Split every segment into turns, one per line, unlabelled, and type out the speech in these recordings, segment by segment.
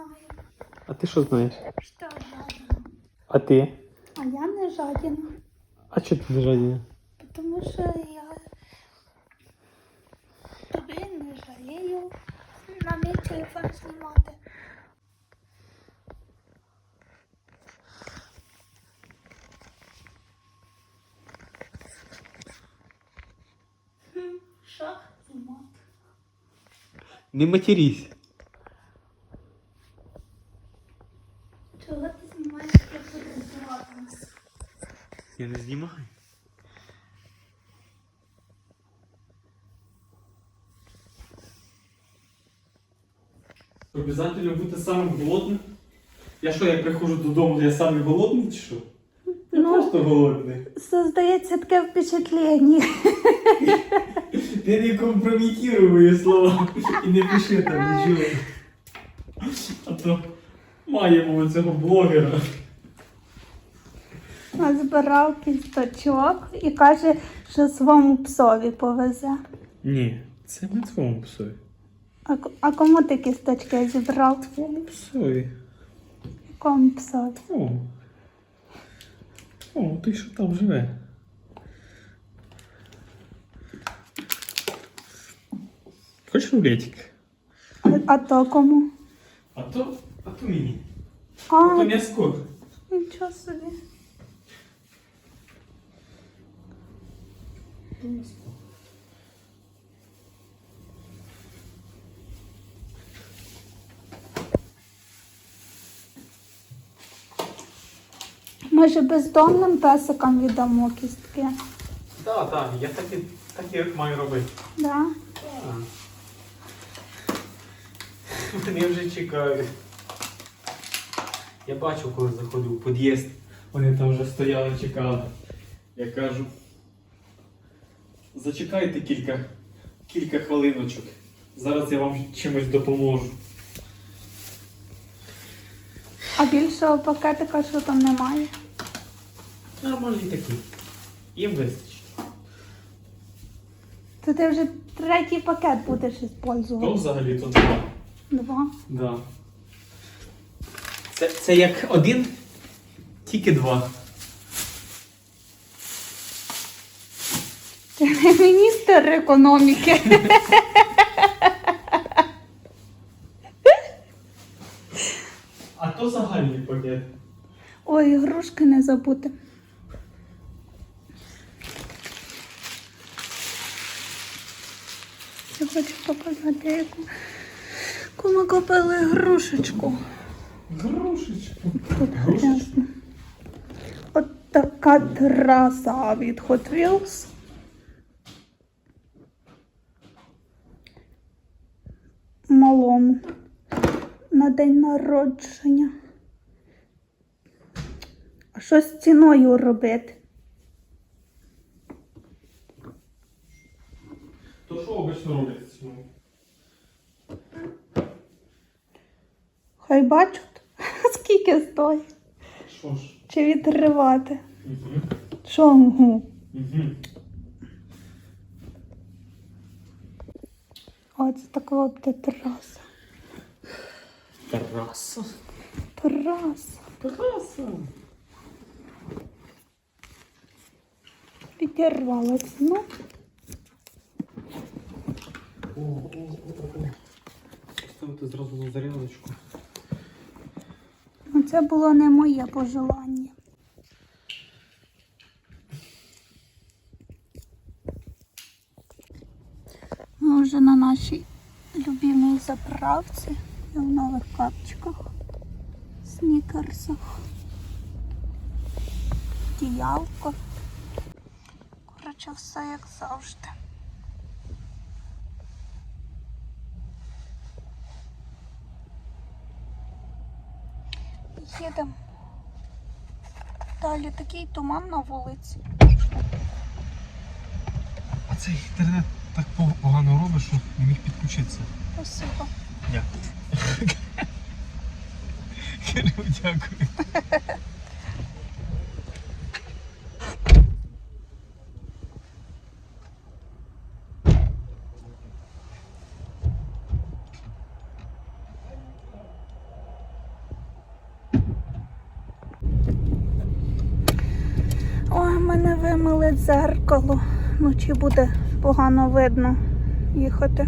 знаю.
А ти що знаєш?
Що жадина.
А ти?
А я не жадина.
А чого ти не жадіна?
Тому що я тобі не жалію на мій телефон знімати. Хм, Шах і мат.
Не матерись. Обязательно бути самим голодним? Я що, я приходжу додому, я самий голодний чи що? Я
Ну.
просто голодний.
Создається таке впечатлення.
Ти не компрометируй мої слова і не пиши там нічого. А то маємо цього блогера.
Збирав кісточок і каже, що своєму псові повезе.
Ні, це не твоєму псові.
А, а кому ти кісточки зібрав?
Твоєму псові.
Якому псові?
О. О, ти що там живе? Хочеш рулетик?
А, а то кому?
А то, а то мені.
А,
А то м'яско.
нічого собі.
То м'яско.
Може бездомним песикам віддамо кістки?
Так, так, я так і, так і маю робити.
Да?
Так. Вони вже чекають. Я бачив, коли заходив в під'їзд, вони там вже стояли, чекали. Я кажу, зачекайте кілька, кілька хвилиночок. Зараз я вам чимось допоможу.
А більшого пакетика, що там немає?
Нормальні такі. Їм вистачить.
То ти вже третій пакет будеш
То
використовувати.
взагалі то два.
Два.
Да. Це, це як один, тільки два.
Ти не міністр економіки.
А то загальний пакет.
Ой, ігрушки не забути. Я хочу показати, яку кому купили грушечку.
Грушечку.
Тут грязно. От така траса від Hot Wheels. Малому на день народження. А що з ціною робити?
То що обично роблять?
Хай бачать, скільки стоїть.
Що ж?
Чи відривати?
Угу.
Що? угу?
Угу.
О, це така буде траса. Траса.
Тараса.
Підірвалась. Ну.
Ставити зразу на зарядочку.
ну, це було не моє пожелання. Ми вже на нашій любимій заправці і в нових капчиках, снікерсах, діялко. Коротше, все як завжди. Їдемо. Далі такий туман на вулиці.
А цей інтернет так погано робить, що не міг підключитися.
Спасибо.
Дякую. Дякую.
Вимили дзеркало. Вночі буде погано видно їхати.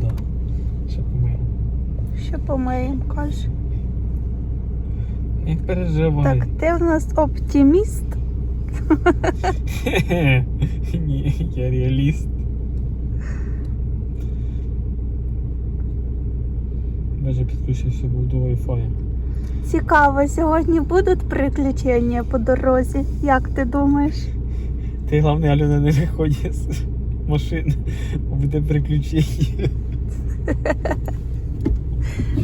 Так. Ще помию.
Ще помиємо, каже.
Не переживай.
Так, ти в нас оптиміст.
Ні, я реаліст. Даже підключився був до Wi-Fi.
Цікаво, сьогодні будуть приключення по дорозі. Як ти думаєш?
Ти головне, Альона, не виходить з машини, буде приключення.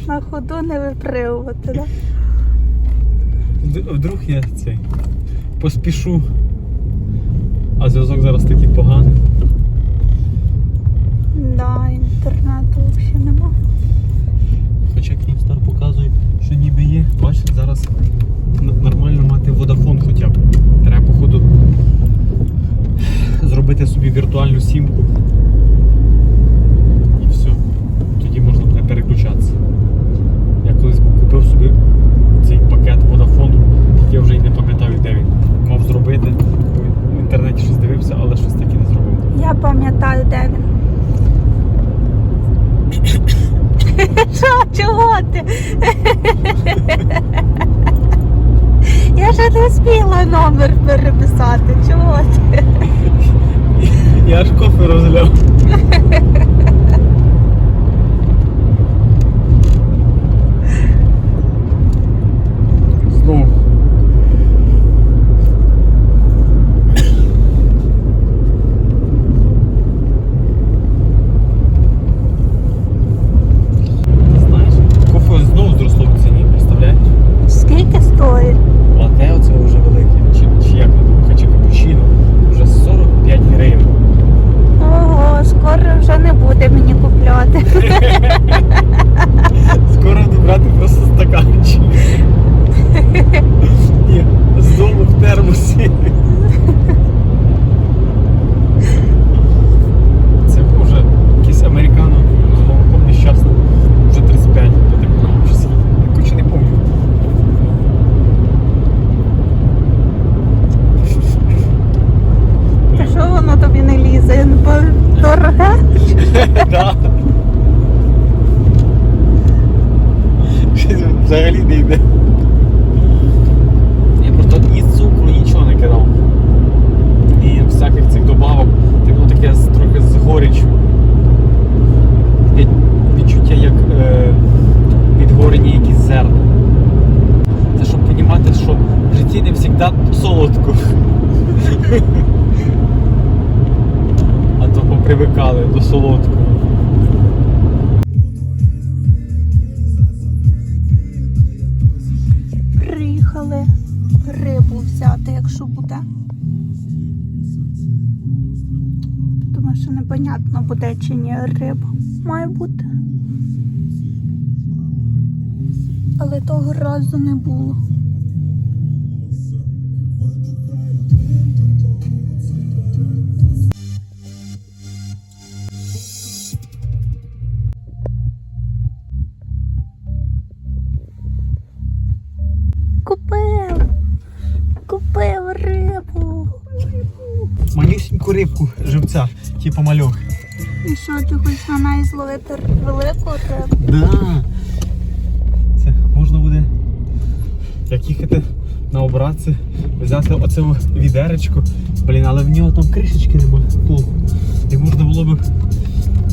На ходу не випривувати, так?
Вдруг я цей поспішу. А зв'язок зараз такий поганий.
Да, інтернету взагалі нема.
Хоча Київстар показує, є. Бачите, зараз нормально мати водафон хоча б. Треба, походу, зробити собі віртуальну сімку. І все. Тоді можна буде переключатися. Я колись купив собі цей пакет водафону, я вже й не пам'ятаю, де він. Мав зробити. В інтернеті щось дивився, але щось таки не зробив.
Я пам'ятаю, де він. Чого ти? Я ще не встигла номер переписати. Чого ти?
Я ж кофе розляв. Знову. Знаєш, кофе знову зросло в ціні, представляєш?
Скільки стоїть?
Лате оце вже велике, чи, чи як воно, чи капучино, вже 45 гривень.
Ого, скоро вже не буде мені купляти.
Скоро буду брати просто стаканчик. Ні, з дому в термосі. Це вже якийсь американо з молоком нещасний. Вже 35, то так вже скільки. Я коротше не пам'ятаю.
Та що воно тобі не лізе? Бо дороге?
Да. Щось Взагалі не йде.
Приїхали рибу взяти, якщо буде. Тому що непонятно буде чи ні риба. Має бути. Але того разу не було.
Рибку живця, типу мальох.
І що, ти хочеш на неї зловити велику рибу?
Да. Це можна буде, як їхати на обратці, взяти оце відеречко. Блін, але в нього там кришечки нема. Плохо. І можна було б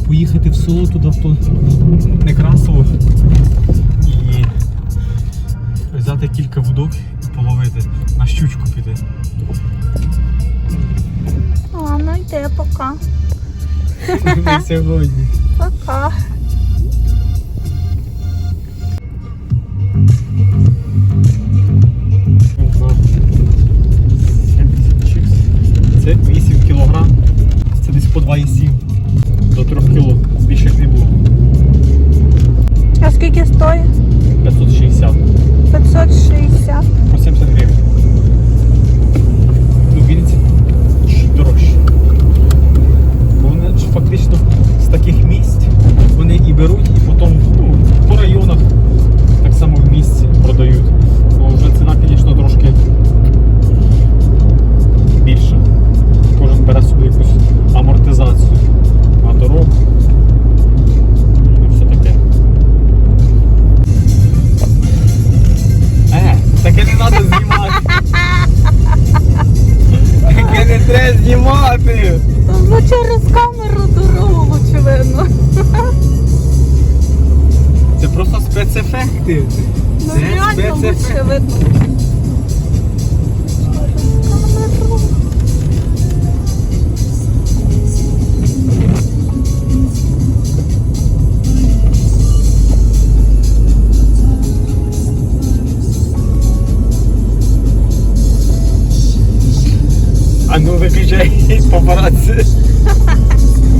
поїхати в село туди в то Некрасово і взяти кілька вудок і половити. На щучку піти.
Пока.
Не сьогодні.
Пока.
Це 8 кг. Це десь по 2,7 до 3 кг. Більше не було.
А скільки стоїть?
560.
560.
По 70 гривень. Фактично з таких місць вони і беруть, і потім ну, по районах так само в місті продають. Це просто спецефекти.
Ну
Це
реально лучше видно.
А ну виключай папараці.